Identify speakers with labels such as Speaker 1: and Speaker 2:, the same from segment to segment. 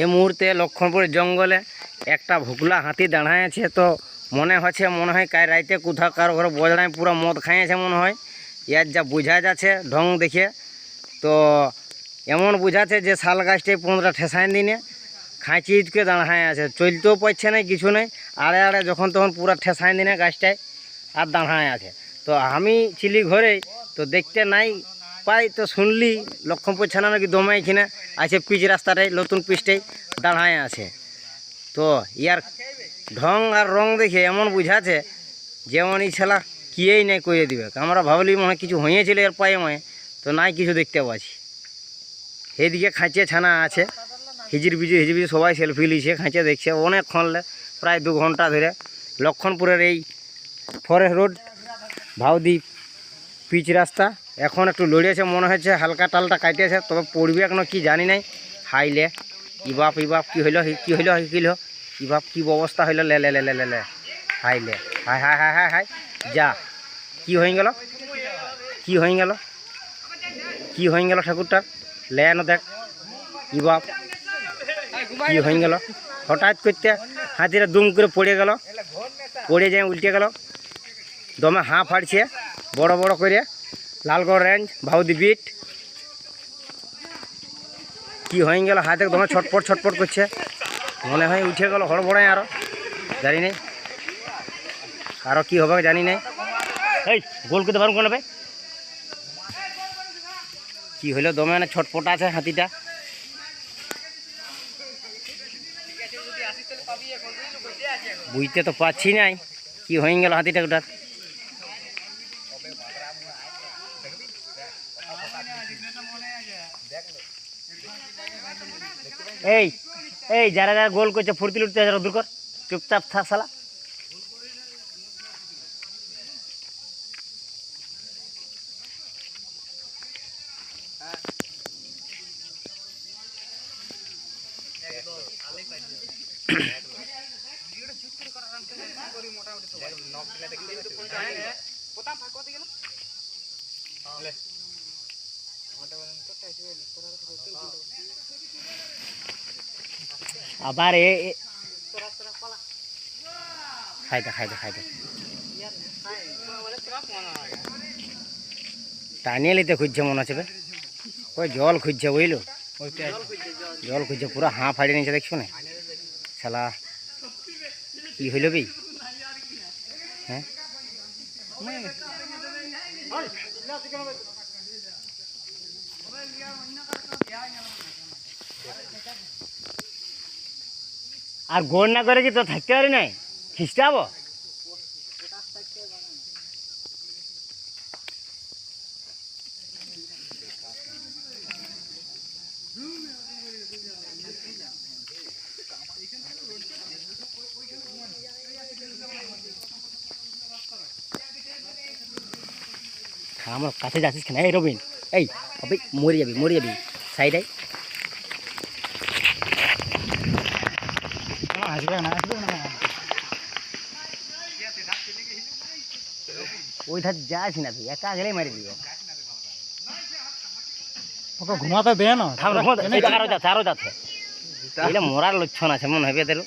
Speaker 1: এই মুহূর্তে লক্ষণপুর জঙ্গলে একটা ভুকলা হাতি দাঁড়ায় আছে তো মনে হচ্ছে, মনে হয় কাল রাইতে কোথাও কারও ঘরে বজড়ায় পুরো মদ খাইয়েছে মনে হয়। ইয়ার যা বোঝা যাচ্ছে, ঢং দেখে। তো এমন বুঝাচ্ছে যে শাল গাছটাই পনেরোটা ঠেসাইন দিনে। খাঁচি ইটকে দাঁড়ায় আছে, চলতেও পারছে না, কিছু নেই। আড়ে আড়ে যখন তখন পুরো ঠেসাইন দিনে গাছটায় আর দাঁড়ায় আছে। তো আমি ছিলি ঘরে তো দেখতে নাই পাই, তো শুনলি লক্ষণপুর ছানা নাকি দমাই কিনা? আছে পিচ রাস্তাটাই, নতুন পিচটাই দাঁড়ায় আছে। তো ইয়ার ঢং আর রং দেখে এমন বুঝাচ্ছে, যেমন এই ছেলা কিয়েই নাই করে দিবে। আমরা ভাবলি মনে কিছু হয়েছিল এর পায়ে মায়ে তো নাই কিছু দেখতে পাচ্ছি। এদিকে খাঁচে ছানা আছে, হিজির বিজু, হিজির সবাই সেলফি লিছে খাঁচে দেখছে অনেকক্ষণ প্রায় দু ঘণ্টা ধরে। লক্ষণপুরের এই ফরেস্ট রোড ভাউদ্বীপ পিচ রাস্তা এখন একটু লড়িয়েছে, মনে হচ্ছে হালকা টালটা কাটিয়েছে, তবে পড়বে এখনও কি জানি নাই। হাইলে ইবাপ ইবাপ কি হইল কি হইল হিকিল ইবাপ কি অবস্থা হইল? লে লে লে লে লে লে। হাইলে হাই হাই হাই হাই হাই। যা, কি হয়ে গেল? কি হয়ে গেল? কি হয়ে গেল ঠাকুরটার? লে না দেখ। ইবাপ কি হয়ে গেল? হঠাৎ করতে হাতিটা দুম করে পড়ে গেল। পড়ে যায়, উল্টে গেল। দমে হাঁ ফাড়ছে, বড় বড় করে। লালগড় রেঞ্জ ভাউদি বিট কি হয়ে গেল? হাতে দমে ছটপট ছটপট করছে। মনে হয় উঠে গেল হড়বড়াই আরও। জানি নেই আরও কি হবে জানি নেই এই, গোল করতে পারুন কোন কি হইল দমে না ছটপট আছে হাতিটা। বুঝতে তো পাচ্ছি নাই। কি হয়ে গেল হাতিটা ওটার? এই এই যারা যারা গোল করছে ফুর্তি লুটতে যারা দূর কর। চুপচাপ থাক শালা। আবার এ, এ- খাইতে খাইতে খাইতে টানিয়ে নিতে খুঁজছে মনে বে। ওই জল খুঁজছে বুঝলো? জল খুঁজছে, পুরো হাঁ ফাড়িয়ে নিয়েছে দেখছ না? শালা, কি হইল বে? হ্যাঁ? আর গোড় না করে কি তো থাকতে পারি নাই? খিস্টাব? আমার কাছে যাচ্ছিস কেন? এই রবিন। এই অবে মরে যাবি মরে যাবি সাইডে
Speaker 2: আসবে না আসবে না
Speaker 1: ওই ধার যাস না তুই একা মারি দিবে।
Speaker 2: ওকে ঘুমাতে দে না
Speaker 1: আরও যাচ্ছে আরও যাচ্ছে এগুলো মরার লক্ষণ আছে মনে হবে এদের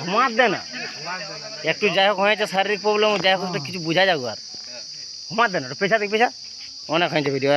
Speaker 1: ঘুমাত দে না। একটু যাই হোক হয়েছে শারীরিক প্রবলেম যাই হোক কিছু বোঝা যাক আর ঘুমাত দে না একটু পেছা দেখ পেছা অনেক হয়েছে ভিডিও